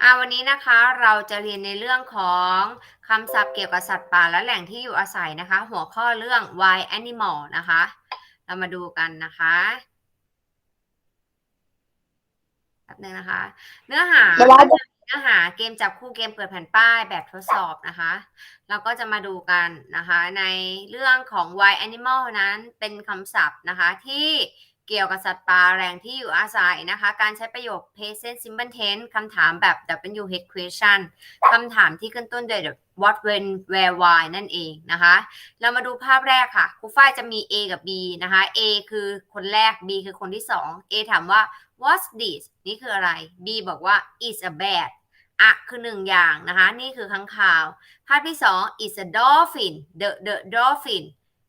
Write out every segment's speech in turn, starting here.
อ่าวันนี้นะคะเราจะเรียนในเรื่องของคำศัพท์เกี่ยวกับสัตว์ป่าและแหล่งที่อยู่อาศัยนะคะ หัวข้อเรื่อง wild animal นะคะ เรามาดูกันนะคะแป๊บนึงนะคะ เนื้อหาเดี๋ยวเราจะเนื้อหาเกมจับคู่เกมเปิดแผ่นป้ายแบบทดสอบนะคะ เราก็จะมาดูกันนะคะ ในเรื่องของ wild animal นั้นเป็นคำศัพท์นะคะที่ เกี่ยวกับสัตว์ป่าแหล่งที่อยู่อาศัยนะคะ การใช้ประโยค present simple tense คำถามแบบ WH question คำถามที่ขึ้นต้นด้วย what when where why นั่นเองนะคะ เรามาดูภาพแรกค่ะครูฝ้ายจะมี A กับ B นะคะ A คือคนแรก B คือคนที่สอง A ถามว่า what's this นี่คืออะไร B บอกว่า it's a bat อะคือหนึ่งอย่างนะคะ นี่คือค้างคาว ภาพที่สอง is a dolphin the the dolphin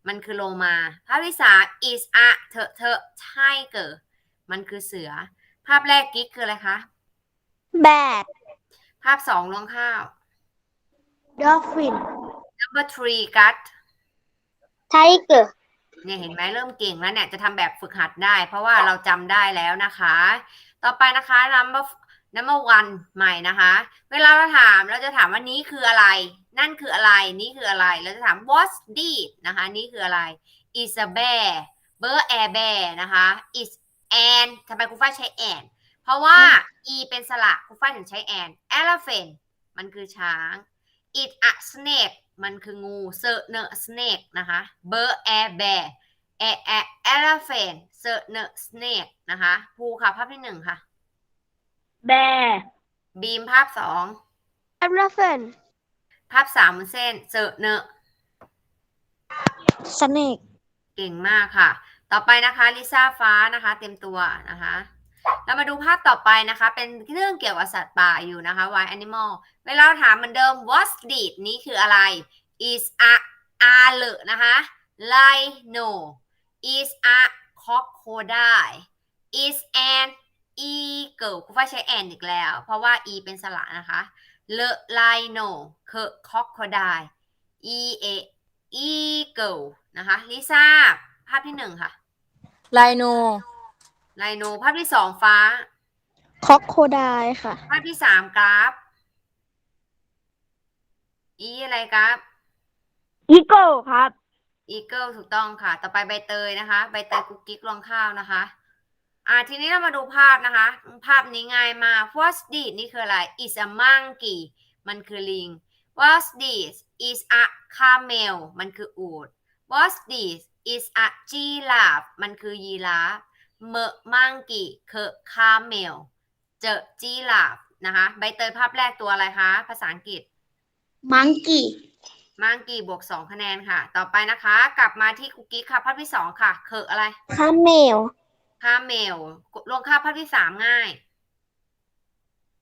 มันคือโลมาภาพที่สาม is a เธอเธอ tiger มันคือเสือ ภาพแรกกิ๊กคืออะไรคะ bat ภาพสองลวงข้าว dolphin number three gut tiger เนี่ยเห็นไหมเริ่มเก่งแล้วเนี่ยจะทำแบบฝึกหัดได้ เพราะว่าเราจำได้แล้วนะคะ ต่อไปนะคะ number number one ใหม่นะคะ เวลาเราถามเราจะถามว่านี้คืออะไร นั่นคืออะไร นี่คืออะไร เราจะถาม what's this นะคะ นี่คืออะไร is a bear bear air bear นะคะ is an ทำไมครูฝ้ายใช้ an เพราะว่า e เป็นสระครูฝ้ายถึงใช้ an elephant มันคือช้าง it a snake มันคืองูเซอร์เนอ snake นะคะ bear air bear a a elephant เซอร์เนอ snake นะคะภูค่ะภาพที่หนึ่งค่ะ bear บีมภาพสอง elephant ภาพสามบนเส้นเซอร์เนอ snake เก่งมากค่ะ ต่อไปนะคะลิซ่าฟ้านะคะ เต็มตัวนะคะ เรามาดูภาพต่อไปนะคะ เป็นเรื่องเกี่ยวกับสัตว์ป่าอยู่นะคะ wild animal เวลาเราถามเหมือนเดิม what's this นี้คืออะไร is a a เลนะคะ lion is a crocodile is an eagle คุณฟ้าใช้ an อีกแล้ว เพราะว่า e เป็นสระนะคะ le lion คือ crocodile e a eagle นะคะ ลิซ่า ภาพที่หนึ่งค่ะ rhino ไลโน ภาพที่สองฟ้า crocodile ค่ะ ภาพที่สามกราฟ อีอะไรกราฟ eagle ครับ อีเกิลถูกต้องค่ะ ต่อไปใบเตยนะคะ ใบเตยกุ๊กกิ๊กรวงข้าวนะคะ อ่าทีนี้เรามาดูภาพนะคะ ภาพนี้ง่ายมาก What's this นี่คืออะไร is a monkey มันคือลิง What's this is a camel มันคืออูฐ What's this is a giraffe มันคือยีราฟเมอมังกี้คือคาเมล เจอจีลาฟนะคะ ใบเตยภาพแรกตัวอะไรคะ ภาษาอังกฤษ monkey มังกี้บวกสองคะแนนค่ะ ต่อไปนะคะ กลับมาที่คุกกี้ค่ะ ภาพที่สองค่ะคืออะไร camel คาเมล ลงค่าภาพที่สามง่าย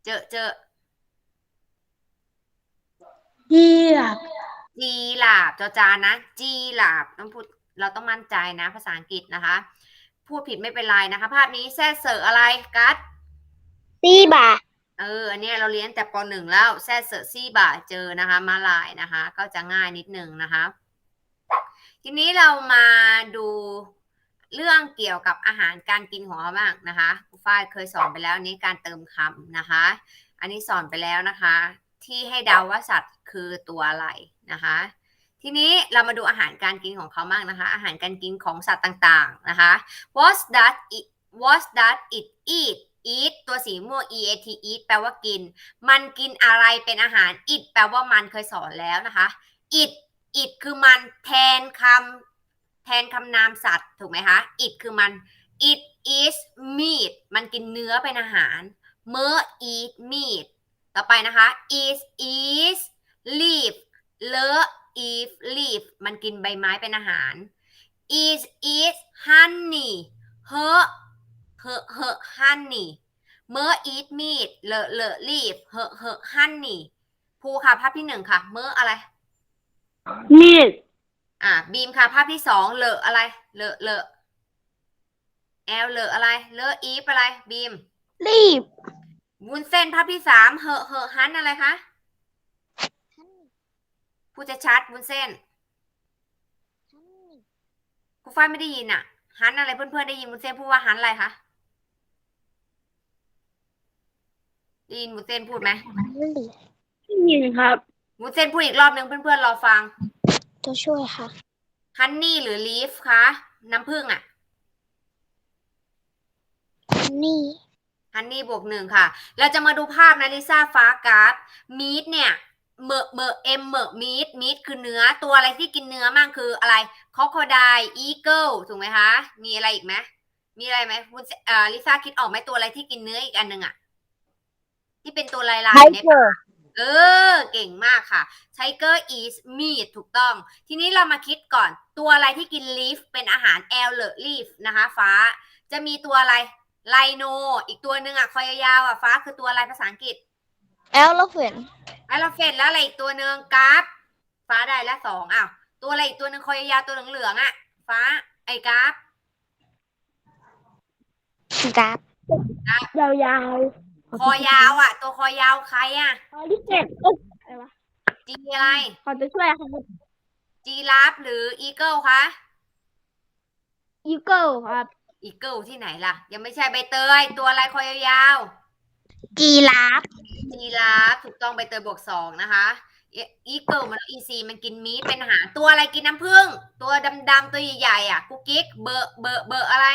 เจอเจอ giraffe จีลาบจอจานนะ จีลาบต้องพูดเราต้องมั่นใจนะ ภาษาอังกฤษนะคะ พูดผิดไม่เป็นไรนะคะ ภาพนี้แซ่เสออะไรกัด zebra เอออันเนี้ยเราเรียนแต่ปหนึ่งแล้วแซ่เซอร์ซี่บ่าเจอนะคะ มาลายนะคะ ก็จะง่ายนิดนึงนะคะ ทีนี้เรามาดู เรื่องเกี่ยวกับอาหารการกินของเขาบ้างนะคะครูฝ้ายเคยสอนไปแล้วนี้การเติมคำนะคะ อันนี้สอนไปแล้วนะคะ ที่ให้เดาว่าสัตว์คือตัวอะไรนะคะ ทีนี้เรามาดูอาหารการกินของเขาบ้างนะคะ อาหารการกินของสัตว์ต่างๆนะคะ What does it What does it eat eat ตัวสีม่วง e a t eat แปลว่ากิน มันกินอะไรเป็นอาหาร it แปลว่ามันเคยสอนแล้วนะคะ it it คือมันแทนคำ แทนคำนามสัตว์ถูกไหมคะ it คือมัน it is meat มันกินเนื้อเป็นอาหารเมื่อ eat meat ต่อไปนะคะ is is leaf เลอะ if leaf มันกินใบไม้เป็นอาหาร is is honey เฮอะเฮอะเฮอะ honey เมื่อ eat meat เลอะเลอะ leaf เฮอะเฮอะ honey ภูค่ะภาพที่หนึ่งค่ะ เมื่ออะไร meat อ่าบีมค่ะภาพที่สองเลอะอะไร เลอะเลอะแอลเลอะอะไร เลอะอีฟอะไร บีม leaf วุ้นเส้นภาพที่สามเหอะเหอะฮันอะไรคะพูดจะชัดวุ้นเส้นครูฝ้ายไม่ได้ยินอะฮันอะไรเพื่อนๆได้ยินวุ้นเส้นพูดว่าฮันอะไรคะได้ได้ยินวุ้นเส้นพูดไหมได้ยินครับวุ้นเส้นพูดอีกรอบนึงเพื่อนๆรอฟัง ตัวช่วยค่ะ ฮันนี่หรือลีฟคะ น้ำผึ้งอะนี่ ฮันนี่บวกหนึ่งค่ะ เราจะมาดูภาพนะลิซ่าฟ้ากราฟมีดเนี่ยเมอเมอเอ็มเมอมีดมีดคือเนื้อตัวอะไรที่กินเนื้อมั่งคืออะไรคอคอไดอีเกิลถูกไหมคะ มีอะไรอีกไหมมีอะไรไหมคุณเอ่อลิซ่าคิดออกไหมตัวอะไรที่กินเนื้ออีกอันหนึ่งอะที่เป็นตัวลายๆเนี่ย เออ เก่งมากค่ะ Tiger is meat ถูกต้อง ทีนี้เรามาคิดก่อน ตัวอะไรที่กิน leaf เป็นอาหาร L หรือ leaf นะคะ ฟ้า จะมีตัวอะไรไลโน อีกตัวหนึ่งอะ คอยยาวๆอะ ฟ้าคือตัวอะไรภาษาอังกฤษแอลแล้วเพื่อนไอลเฟนแล้วอะไรอีกตัวหนึ่งกราฟฟ้าได้แล้วสองอ้าวตัวอะไรอีกตัวหนึ่งคอยยาวๆตัวเหลืองๆอะ ฟ้า ไอ้กราฟกราฟยาว คอยาวอะ ตัวคอยาวใครอะๆข้อที่เจ็ดเอ้ยอะไรวะจีอะไร ขอตัวช่วยค่ะจีราฟหรืออีเกิลคะอีเกิลครับอีเกิลที่ไหนล่ะ ยังไม่ใช่ใบเตย ตัวอะไรคอยยาวๆจีราฟจีราฟถูกต้องใบเตยบวกสองนะคะอีเกิลมันอีซีมันกินมีทเป็นอาหารตัวอะไรกินน้ำผึ้งตัวดำๆตัวใหญ่ๆอะกุ๊กกิ๊กเบอร์เบอร์เบอร์อะไร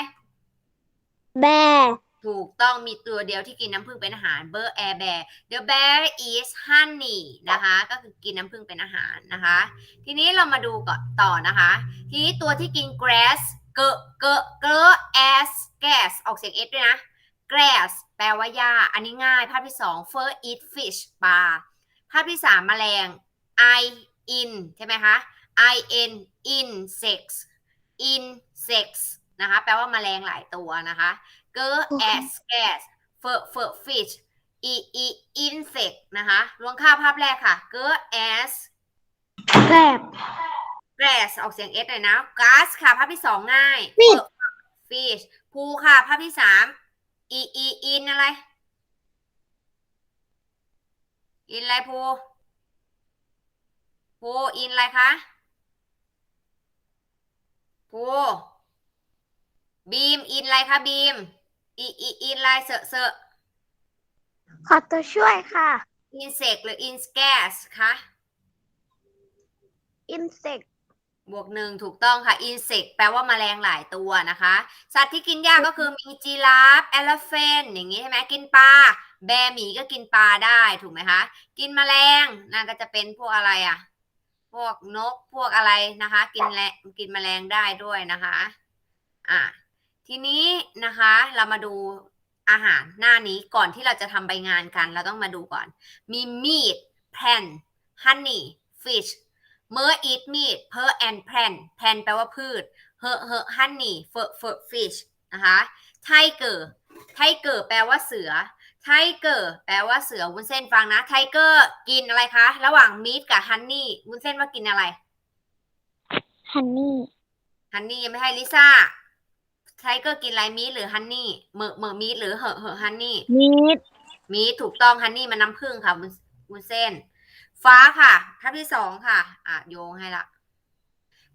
แบร์ ถูกต้องมีตัวเดียวที่กินน้ำผึ้งเป็นอาหารเบอร์แอร์แบร์ the bear is honey นะคะก็คือกินน้ำผึ้งเป็นอาหารนะคะ ทีนี้เรามาดูก่อนต่อนะคะ ทีนี้ตัวที่กิน grass เกอะเกอะเกอะ as gas ออกเสียง s ด้วยนะ grass แปลว่าหญ้า อันนี้ง่าย ภาพที่สอง fur eat fish ปลา ภาพที่สามแมลง i in ใช่ไหมคะ i n insects insects นะคะ แปลว่าแมลงหลายตัวนะคะ g as gas fur fur fish e e insect นะคะรวมค่าภาพแรกค่ะ g as แกรบ grass ออกเสียง s หน่อยนะ gas ค่ะภาพที่สองง่าย Fish fur fish ภูค่ะภาพที่สาม e e in อะไร อินอะไรภูภูอินอะไรคะภูบีมอินอะไรคะบีม อีอีอินอะไรเสอะเสอะขอตัวช่วยค่ะ อินเสกหรืออินสแกสคะ insect บวกหนึ่งถูกต้องค่ะอินเสกแปลว่าแมลงหลายตัวนะคะ สัตว์ที่กินหญ้าก็คือมีจีราฟแอลเฟนอย่างนี้ใช่ไหมกินปลาแบร์หมีก็กินปลาได้ถูกไหมคะ กินแมลงนั่นก็จะเป็นพวกอะไรอะ พวกนกพวกอะไรนะคะ กินแลกินแมลงได้ด้วยนะคะ อะ ทีนี้นะคะเรามาดูอาหารหน้านี้ก่อนที่เราจะทำใบงานกัน เราต้องมาดูก่อน มี meat pan honey fish เมื่อ eat meat per and plan plan แปลว่าพืช her her honey for for fish นะคะ tiger tiger แปลว่าเสือ tiger แปลว่าเสือวุ้นเส้นฟังนะ tiger กินอะไรคะ ระหว่าง meat กับ honey วุ้นเส้นว่ากินอะไร ฮันนี่ฮันนี่ยังไม่ให้ลิซ่า ไทเกอร์กินอะไรมีดหรือฮันนี่เหมอเหมอมีดหรือเหอะเหอะฮันนี่มีดมีดถูกต้องฮันนี่มันน้ำผึ้งค่ะวุ้นวุ้นเส้น ฟ้าค่ะภาพที่สองค่ะ อะโยงให้ละ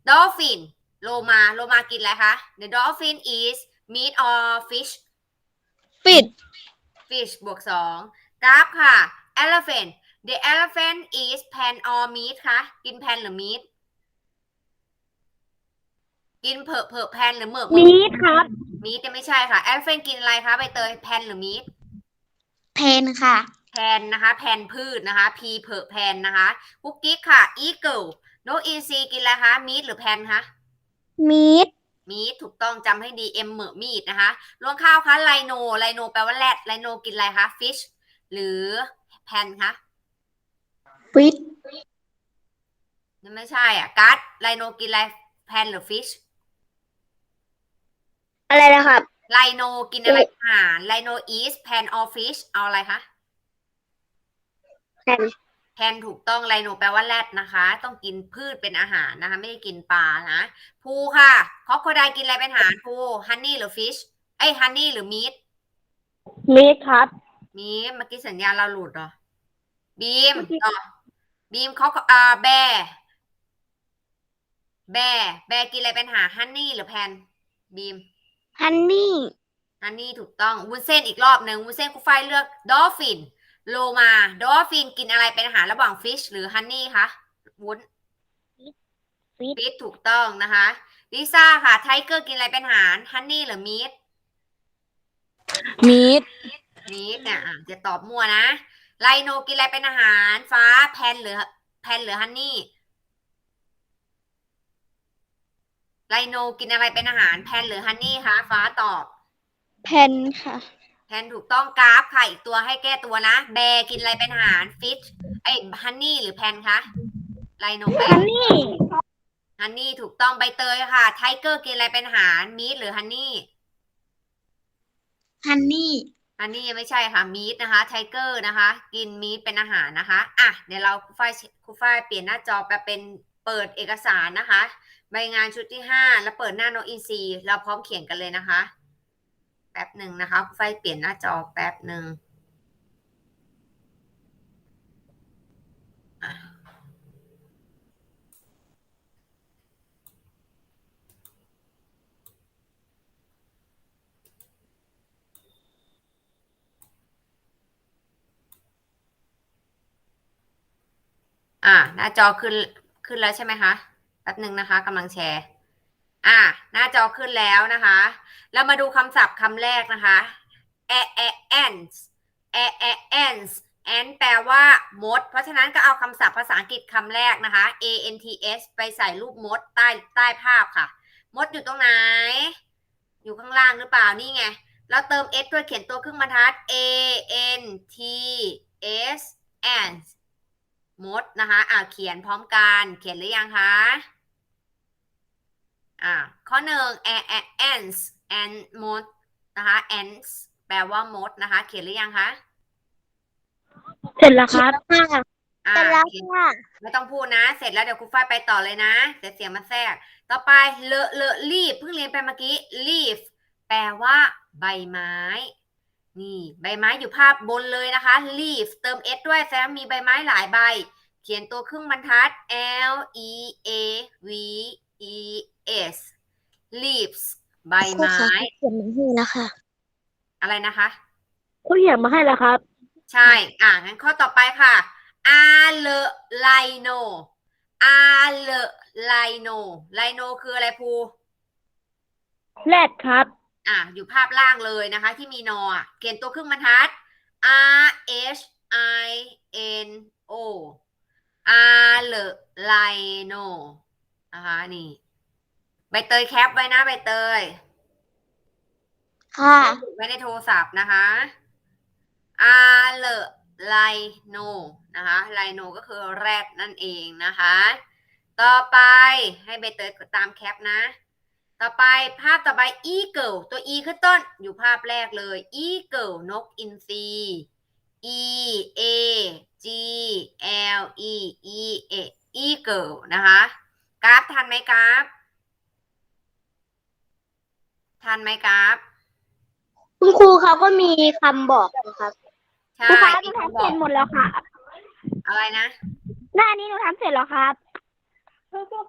ดอลฟินโลมาโลมากินอะไรคะ The dolphin is meat or fish ปิด fish บวกสองกราฟค่ะ elephant The elephant is pan or meat คะกินแพนหรือ meat กินเผอะเผอะแพนหรือเหมือกเหมือกมีดครับ มีดจะไม่ใช่ค่ะ แอลเฟนกินอะไรคะใบเตยแพนหรือมีดเพนค่ะ แพนนะคะ แพนพืชนะคะ พีเพอแพนนะคะกุ๊กกิ๊กค่ะ อีเกิลนกอีซีกินอะไรคะมีดหรือแพนคะมีดมีดถูกต้องจำให้ดีเอ็มเหมอมีดนะคะรวงข้าวคะไลโนไลโนแปลว่าแรดไลโนกินอะไรคะฟิชหรือแพนคะฟิตนั่นไม่ใช่อะกัดไลโนกินอะไรแพนหรือฟิช อะไรนะครับ ไลโนกินอะไรอาหารไลโนอีสแพนออฟฟิชเอาอะไรคะแพนแพนถูกต้องไลโนแปลว่าแรดนะคะ ต้องกินพืชเป็นอาหารนะคะ ไม่ได้กินปลานะพูค่ะคอคโคไดกินอะไรเป็นอาหารพูฮันนี่หรือฟิชไอ้ฮันนี่หรือมีดมีดครับ มีเมื่อกี้สัญญาณเราหลุดเหรอบีมเมื่อกี้ต่อบีมเขาอ่าแบร์แบร์แบร์กินอะไรเป็นอาหารฮันนี่หรือแพนบีม ฮันนี่ฮันนี่ถูกต้องวุ้นเส้นอีกรอบหนึ่งวุ้นเส้นกูไฟเลือกดอฟฟินโลมาดอฟฟินกินอะไรเป็นอาหารระหว่างฟิชหรือฮันนี่คะวุ้นฟิตฟิชถูกต้องนะคะลิซ่าค่ะไทเกอร์กินอะไรเป็นอาหารฮันนี่หรือมีทมีดมีทเนี่ยอะจะตอบมั่วนะไลโนกินอะไรเป็นอาหาร ฟ้าแพนหรือแพนหรือฮันนี่ ไลโนกินอะไรเป็นอาหารแพนหรือฮันนี่คะฟ้าตอบ แพนค่ะ แพนถูกต้องกราฟค่ะ อีกตัวให้แก้ตัวนะ แบร์กินอะไรเป็นอาหารฟิชไอ้ฮันนี่หรือแพนคะไลโนไปฮันนี่ฮันนี่ถูกต้องใบเตยค่ะไทเกอร์กินอะไรเป็นอาหารมีทหรือฮันนี่ ฮันนี่ฮันนี่ไม่ใช่ค่ะมีทนะคะไทเกอร์นะคะ กินมีทเป็นอาหารนะคะ อะ เดี๋ยวเราครูฝ้ายครูฝ้ายเปลี่ยนหน้าจอไปเป็น เปิดเอกสารนะคะ ใบงานชุดที่ห้าแล้วเปิดหน้าโนอินซีเราพร้อมเขียนกันเลยนะคะ แป๊บหนึ่งนะคะครูฝ้ายเปลี่ยนหน้าจอแป๊บหนึ่งอ่าหน้าจอขึ้น ขึ้นแล้วใช่ไหมคะแป๊บหนึ่งนะคะกำลังแชร์ อ่า หน้าจอขึ้นแล้วนะคะแล้วมาดูคำศัพท์คำแรกนะคะ a a ants a a ants ant แปลว่ามด เพราะฉะนั้นก็เอาคำศัพท์ภาษาอังกฤษคำแรกนะคะ a n t s ไปใส่รูปมดใต้ใต้ภาพค่ะ มดอยู่ตรงไหน อยู่ข้างล่างหรือเปล่านี่ไงแล้วเติม s ด้วยเขียนตัวครึ่งบรรทัด a n t s ants มดนะคะอ่าเขียนพร้อมกัน เขียนหรือยังคะอ่าข้อหนึ่ง a a ants and มดนะคะ ants แปลว่ามดนะคะ เขียนหรือยังคะเสร็จแล้วครับค่ะอ่าเสร็จแล้วเขียนค่ะไม่ต้องพูดนะ เสร็จแล้วเดี๋ยวครูฝ้ายไปต่อเลยนะเดี๋ยวเสียงมันแทรก ต่อไปเลอะเลอะรีบเพิ่งเรียนไปเมื่อกี้ leaf แปลว่าใบไม้ นี่ใบไม้อยู่ภาพบนเลยนะคะ leaf เติม s ด้วยแสดงว่ามีใบไม้หลายใบ เขียนตัวครึ่งบรรทัด l e a v e s leaves ใบไม้เขียนมาให้แล้วค่ะ อะไรนะคะเขาเขียนมาให้แล้วครับ ใช่ อ่างั้นข้อต่อไปค่ะ a l e l i n o a l e l i n o l i n o คืออะไรภูแรดครับ อ่าอยู่ภาพล่างเลยนะคะ ที่มีนออะเขียนตัวครึ่งบรรทัด r h i n o a l e l i n o นะคะนี่ ใบเตยแคปไว้นะใบเตย ค่ะไว้ในโทรศัพท์นะคะอาเลไลโนนะคะไลโนก็คือแรดนั่นเองนะคะ ต่อไปให้ใบเตยกดตามแคปนะ ต่อไปภาพต่อไป eagle ตัว e ขึ้นต้นอยู่ภาพแรกเลย eagle นกอินทรี e a g l e e a eagle นะคะกราฟทันไหมกราฟทันไหมกราฟคุณครูเขาก็มีคำบอกนะครับใช่ครูครับหมีนูคนทำบเสอร็กจหมดแล้วค่ะ อะไรนะหน้านี้หนูทำเสร็จแล้วครับ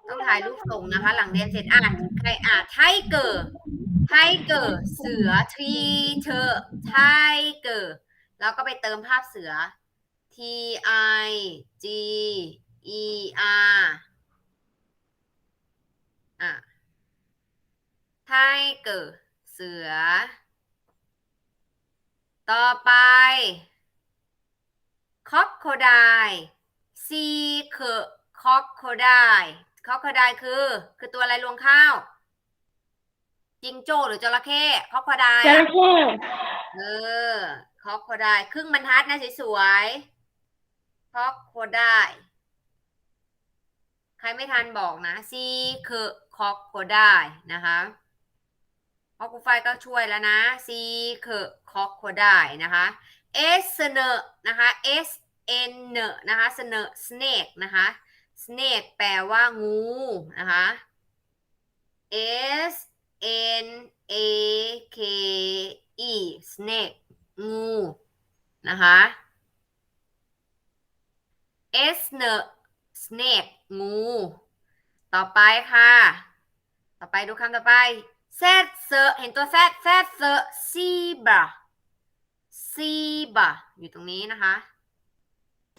ต้องถ่ายรูปส่งนะคะ หลังเรียนเสร็จอ่านใครอ่านไทเกอร์ไทเกอร์เสือทรีเธอไทเกอร์แล้วก็ไปเติมภาพเสือ T I G E R อะไทเกอร์เสือ ต่อไปคอกโคไดซีคือ คอกโคไดคอกโคไดคือ คือตัวอะไรรวงข้าวจิงโจ้หรือจระเข้คอกโคไดจระเข้เออคอกโคไดครึ่งบรรทัดนะสวยๆคอกโคไดใครไม่ทันบอกนะซีคือคอกโคไดนะคะเพราะครูไฟก็ช่วยแล้วนะซีคือคอกโคไดนะคะ S เสนอนะคะ S N เนนะคะเสนอ snake นะคะ snake แปลว่างูนะคะ S N A K E snake งูนะคะ S เน snake งู ต่อไปค่ะ ต่อไปดูคำต่อไป Z เซเห็นตัว Z Z เซ zebra zebra zebra อยู่ตรงนี้นะคะ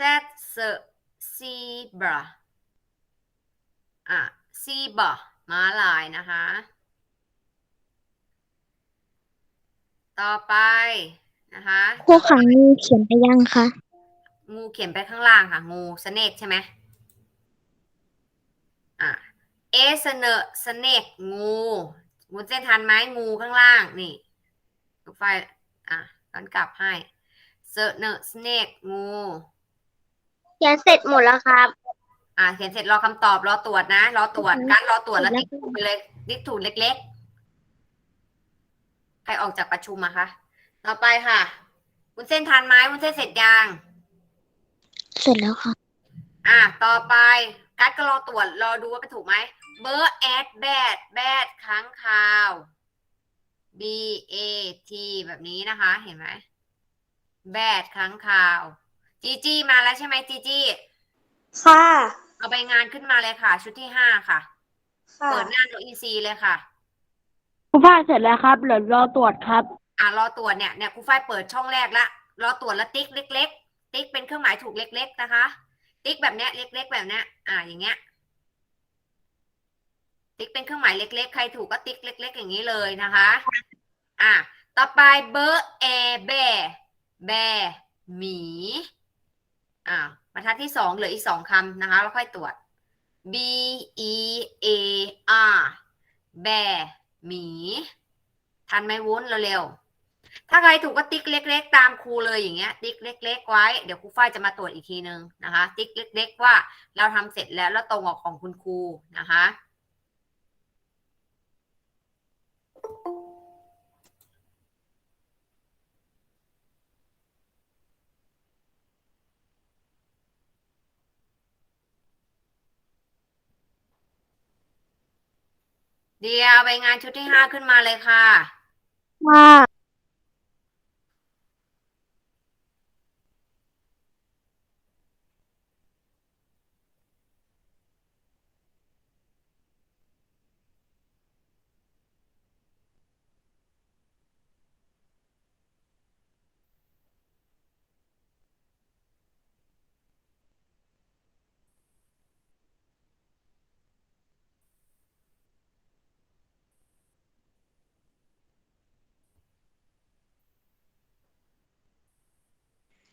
that's a zebra อะ zebra ม้าลายนะคะ ต่อไปนะคะครูขังงูเขียนไปยังคะงูเขียนไปข้างล่างค่ะ งูสเนกใช่ไหมอะเอสเนสเนกงูวุ้นเส้นทันไหมงูข้างล่างนี่ลูกไฟอะย้อนกลับให้เซเนสเนกงูเขียนเสร็จหมดแล้วครับ อะเขียนเสร็จรอคำตอบรอตรวจนะ รอตรวจอือฮึการรอตรวจแล้วแล้วติ๊กถูกไปเลยติ๊กถูกเล็กๆใครออกจากประชุมอะคะต่อไปค่ะวุ้นเส้นทานไหมวุ้นเส้นเสร็จยังเสร็จแล้วค่ะ อะต่อไปกัดก็รอตรวจรอดูว่าเป็นถูกไหมเบอร์แอดแบดแบดค้างคาว B A T แบบนี้นะคะ เห็นไหมแบดค้างคาวจีจีมาแล้วใช่ไหมจีจีค่ะ เอาใบงานขึ้นมาเลยค่ะ ชุดที่ห้าค่ะ ค่ะเปิดหน้าโนอีซีเลยค่ะ ครูฝ้ายเสร็จแล้วครับเหลือรอตรวจครับ อะรอตรวจเนี่ยเนี่ยครูฝ้ายเปิดช่องแรกละรอตรวจแล้วติ๊กเล็ก ๆ ติ๊กเป็นเครื่องหมายถูกเล็ก ๆ นะคะ ติ๊กแบบเนี้ยเล็ก ๆ แบบเนี้ยอ่าอย่างเงี้ย ติ๊กเป็นเครื่องหมายเล็ก ๆ ใครถูกก็ติ๊กเล็ก ๆ อย่างนี้เลยนะคะ อะต่อไปเบอร์แอแบแบหมี อ่าบรรทัดที่สองเหลืออีกสองคำนะคะ แล้วค่อยตรวจ B E A R แบหมี ทันไหมวุ้นเร็วๆถ้าใครถูกก็ติ๊กเล็ก ๆ ตามครูเลยอย่างเงี้ย ติ๊กเล็ก ๆ ไว้ เดี๋ยวครูฝ้ายจะมาตรวจอีกทีนึงนะคะ ติ๊กเล็ก ๆ ว่าเราทำเสร็จแล้วแล้วตรงกับของคุณครูนะคะ เดี๋ยวไปงานชุดที่ห้าขึ้นมาเลยค่ะ ค่ะ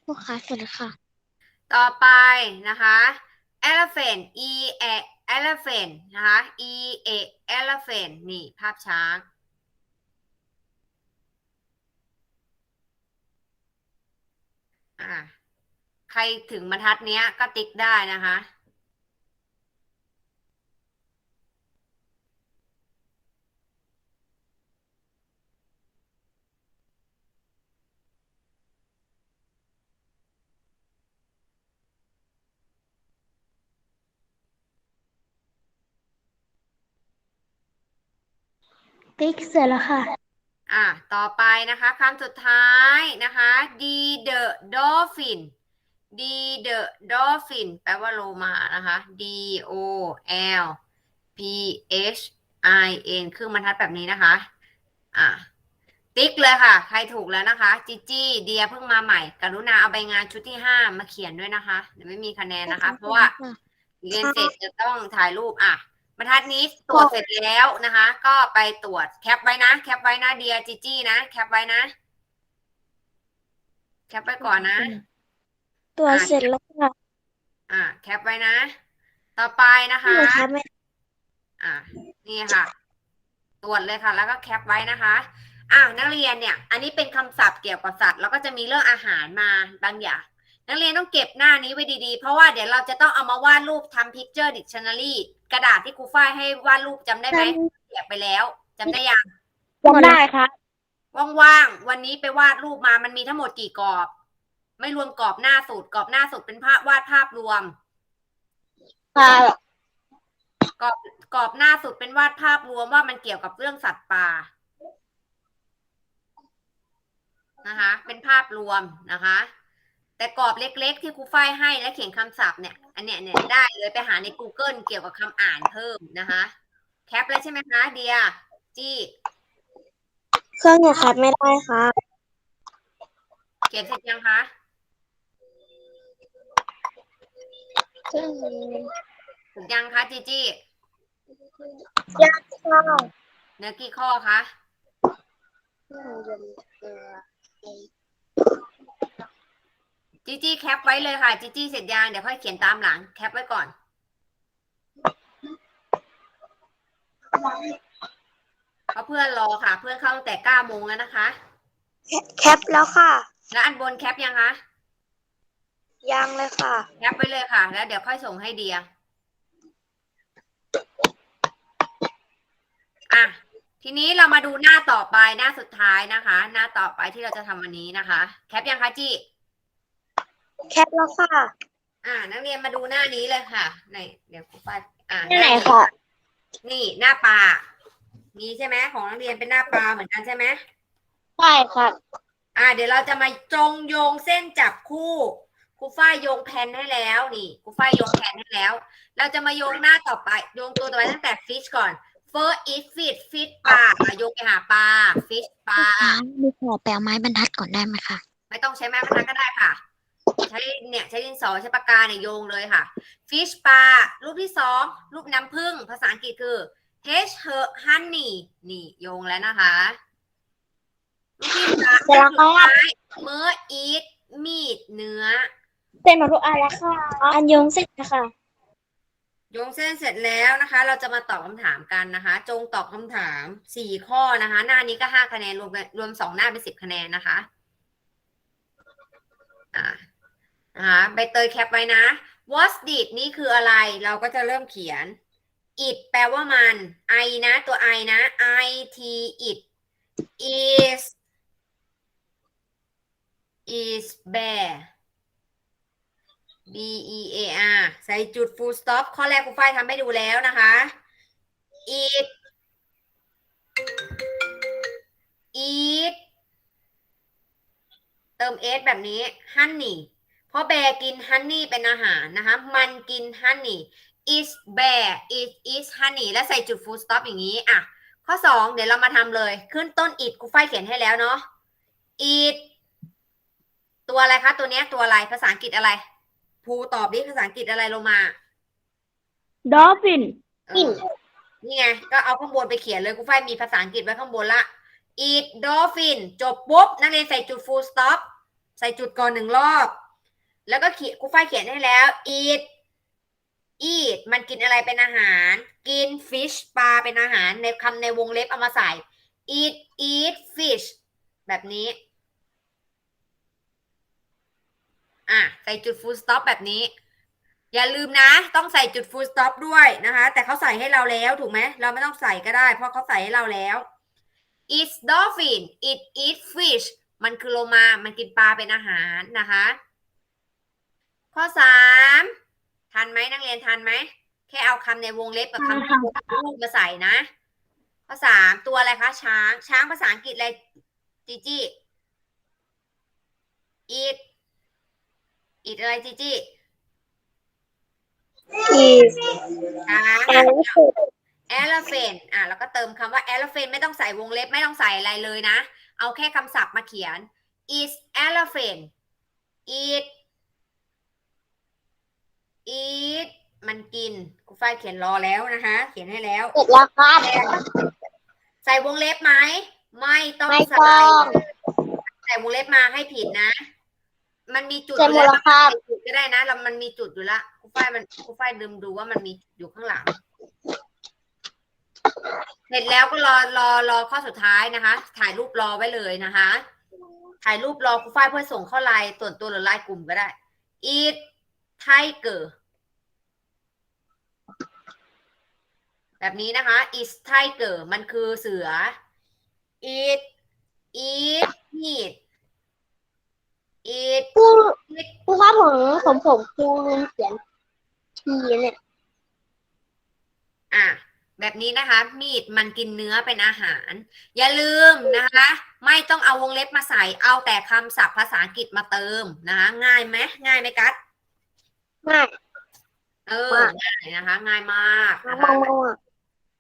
ครูคะเสร็จแล้วค่ะ ต่อไปนะคะ elephant e a elephant นะคะ e a elephant นี่ภาพช้าง อ่าใครถึงบรรทัดเนี้ยก็ติ๊กได้นะคะ ติ๊กเสร็จแล้วค่ะ อะ ต่อไปนะคะคำสุดท้ายนะคะ D the dolphin D the dolphin แปลว่าโลมานะคะ D O L P H I N เครื่องบรรทัดแบบนี้นะคะ อะ ติ๊กเลยค่ะ ใครถูกแล้วนะคะ จิจี้เดียเพิ่งมาใหม่ กรุณาเอาใบงานชุดที่ห้ามาเขียนด้วยนะคะเดี๋ยวไม่มีคะแนนนะคะ เพราะว่าเรียนเสร็จจะต้องถ่ายรูปอะ บรรทัดนี้ตรวจเสร็จแล้วนะคะ ก็ไปตรวจแคปไว้นะ แคปไว้นะเดียจีจี้นะแคปไว้นะ แคปไว้ก่อนนะตรวจเสร็จแล้วค่ะอะแคปไว้นะ ต่อไปนะคะครูคะไม่อะนี่ค่ะ ตรวจเลยค่ะ แล้วก็แคปไว้นะคะอะนักเรียนเนี่ย อันนี้เป็นคำศัพท์เกี่ยวกับสัตว์แล้วก็จะมีเรื่องอาหารมาบางอย่าง นักเรียนต้องเก็บหน้านี้ไว้ดีๆ เพราะว่าเดี๋ยวเราจะต้องเอามาวาดรูปทำ picture dictionary กระดาษที่ครูฝ้ายให้วาดรูปจำได้ไหมเสียบไปแล้วจำได้ยังจำได้ครับว่างๆวันนี้ไปวาดรูปมามันมีทั้งหมดกี่กรอบ ไม่รวมกรอบหน้าสุดกรอบหน้าสุดเป็นภาพวาดภาพรวมค่ะกรอบกรอบหน้าสุดเป็นวาดภาพรวมว่ามันเกี่ยวกับเรื่องสัตว์ป่านะคะ เป็นภาพรวมนะคะ แต่กรอบเล็กๆ ที่ครูฝ้ายให้และเขียนคำศัพท์เนี่ย อันเนี้ยเนี่ยได้เลยไปหาใน Google เกี่ยวกับคำอ่านเพิ่มนะคะ แคปแล้วใช่ไหมคะเดียจี้เครื่องหนูครับไม่ได้ครับเขียนเสร็จยังคะซึ่งเสร็จยังคะจีจี้ยากข้าวเนื้อกี่ข้อคะ จีจี้แคปไว้เลยค่ะจีจี้เสร็จยังเดี๋ยวค่อยเขียนตามหลัง แคปไว้ก่อน เพราะเพื่อนรอค่ะ เพื่อนเข้าตั้งแต่เก้าโมงแล้วนะคะ แคปแล้วค่ะ แล้วอันบนแคปยังคะยังเลยค่ะ แคปไว้เลยค่ะ แล้วเดี๋ยวค่อยส่งให้เดียอะทีนี้เรามาดูหน้าต่อไปหน้าสุดท้ายนะคะ หน้าต่อไปที่เราจะทำวันนี้นะคะ แคปยังคะจี แคปแล้วค่ะอ่า นักเรียนมาดูหน้านี้เลยค่ะไหนเดี๋ยวครูป้าอ่าที่ไหนาค่ะ นี่หน้าปลามีใช่ไหมของนักเรียนเป็นหน้าปลาเหมือนกันใช่ไหมใช่ค่ะอ่า เดี๋ยวเราจะมาจงโยงเส้นจับคู่ครูฝ้ายโยงแผ่นให้แล้วนี่ครูฝ้ายโยงแผ่นให้แล้ว เราจะมาโยงหน้าต่อไป โยงตัวต่อไปตั้งแต่ fish ก่อน first is fish fish ปลาอะโยงไปหาปลา fish ปลามีขอแปลไม้บรรทัดก่อนได้ไหมคะ ไม่ต้องใช้ไม้บรรทัดก็ได้ค่ะ ใช้เนี่ยใช้ดินสอใช้ปากกาเนี่ยโยงเลยค่ะ fish ปลารูปที่สองรูปน้ำผึ้งภาษาอังกฤษคือ h her honey นี่โยงแล้วนะคะรูปที่สามเสร็จแล้วครับสุดท้ายเมื่อ eat meat เนื้อเสร็จหมดทุกอันแล้วค่ะ อันยงเสร็จนะคะโยงเส้นเสร็จแล้วนะคะ เราจะมาตอบคำถามกันนะคะ จงตอบคำถามสี่ข้อนะคะ หน้านี้ก็ห้าคะแนนรวมกันรวมสองหน้าเป็นสิบคะแนนนะคะ อ่า นะคะใบเตยแคปไว้นะ what did นี่คืออะไร เราก็จะเริ่มเขียน it แปลว่ามัน I นะ ตัว I นะ I T it is is bear B E A R ใส่จุด full stop ข้อแรกครูฝ้ายทำให้ดูแล้วนะคะ eat eat เติม s แบบนี้ honey ราะแบร์กิน honey เป็นอาหารนะคะ มันกิน honey is bear is is honey แล้วใส่จุด full stop อย่างนี้อะข้อสองเดี๋ยวเรามาทำเลย ขึ้นต้น it ครูฝ้ายเขียนให้แล้วเนาะ it ตัวอะไรคะ ตัวเนี้ยตัวอะไรภาษาอังกฤษอะไรภูตอบดิภาษาอังกฤษอะไรลงมาดอฟฟินเออนี่ไง ก็เอาข้างบนไปเขียนเลยครูฝ้ายมีภาษาอังกฤษไว้ข้างบนละ eat dolphin จบปุ๊บนักเรียนใส่จุด full stop ใส่จุดก่อนหนึ่งรอบ แล้วก็เขียนครูฝ้ายเขียนให้แล้ว eat eat มันกินอะไรเป็นอาหาร กิน fish ปลาเป็นอาหารในคำในวงเล็บเอามาใส่ eat eat fish แบบนี้ อะ ใส่จุด full stop แบบนี้ อย่าลืมนะ ต้องใส่จุด full stop ด้วยนะคะ แต่เขาใส่ให้เราแล้วถูกไหม เราไม่ต้องใส่ก็ได้ เพราะเขาใส่ให้เราแล้ว it's dolphin it eat fish มันคือโลมา มันกินปลาเป็นอาหารนะคะ ข้อสามทันไหมนักเรียนทันไหม แค่เอาคำในวงเล็บกับคำที่รูปมาใส่นะ ข้อสามตัวอะไรคะช้าง ช้างภาษาอังกฤษอะไรจีจี้ eat eat อะไรจีจี้อีสช้างแอนเสร็จ elephant อะแล้วก็เติมคำว่า elephant ไม่ต้องใส่วงเล็บไม่ต้องใส่อะไรเลยนะ เอาแค่คำศัพท์มาเขียน is elephant eat eat มันกินครูฝ้ายเขียนรอแล้วนะคะ เขียนให้แล้ว เสร็จแล้วครับใส่วงเล็บไหม ไม่ต้องไม่ใส่ต้องใส่วงเล็บมาให้ผิดนะ มันมีจุดเสร็จอยู่หมดแล้วแล้วครับใส่จุดก็ได้นะแล้วมันมีจุดอยู่ละครูฝ้ายมันครูฝ้ายลืมดูว่ามันมีอยู่ข้างหลัง เสร็จแล้วก็รอรอรอข้อสุดท้ายนะคะ ถ่ายรูปรอไว้เลยนะคะ ถ่ายรูปรอครูฝ้ายเพื่อส่งเข้าไลน์ส่วนตัวหรือไลน์กลุ่มก็ได้ eat tiger แบบนี้นะคะ is tiger มันคือเสือ eat eat meat eat ครูครูครับผมผมผมครูลืมเขียนทีเนี่ยอะแบบนี้นะคะ มีดมันกินเนื้อเป็นอาหาร อย่าลืมนะคะ ไม่ต้องเอาวงเล็บมาใส่เอาแต่คำศัพท์ภาษาอังกฤษมาเติมนะคะ ง่ายไหมง่ายไหมกัส ง่ายเออมาก ง่ายนะคะ ง่ายมากมานะมาคะมา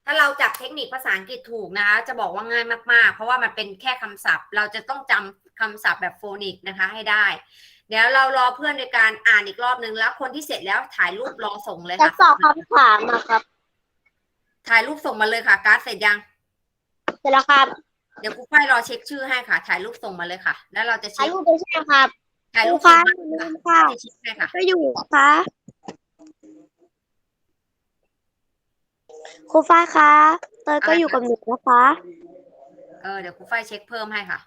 ถ้าเราจับเทคนิคภาษาอังกฤษถูกนะคะ จะบอกว่าง่ายมากๆ เพราะว่ามันเป็นแค่คำศัพท์ เราจะต้องจำคำศัพท์แบบโฟนิกนะคะให้ได้ เดี๋ยวเรารอเพื่อนในการอ่านอีกรอบนึงแล้วคนที่เสร็จแล้วถ่ายรูปรอส่งเลยจะค่ะ สอบคำถามนะครับถ่ายรูปส่งมาเลยค่ะ การ์ดเสร็จยัง เสร็จแล้วครับเดี๋ยวครูฝ้ายรอเช็คชื่อให้ค่ะ ถ่ายรูปส่งมาเลยค่ะ แล้วเราจะอาเช็ค ยุเป็นใช่ครับ ถ่ายรูปครูส่งคะมาค่ะจะเช็คให้ค่ะ ก็อยู่คะครูฟ้าคะเตยก็อยู่กับหนูนะคะ เออเดี๋ยวครูฝ้ายเช็คเพิ่มให้ค่ะ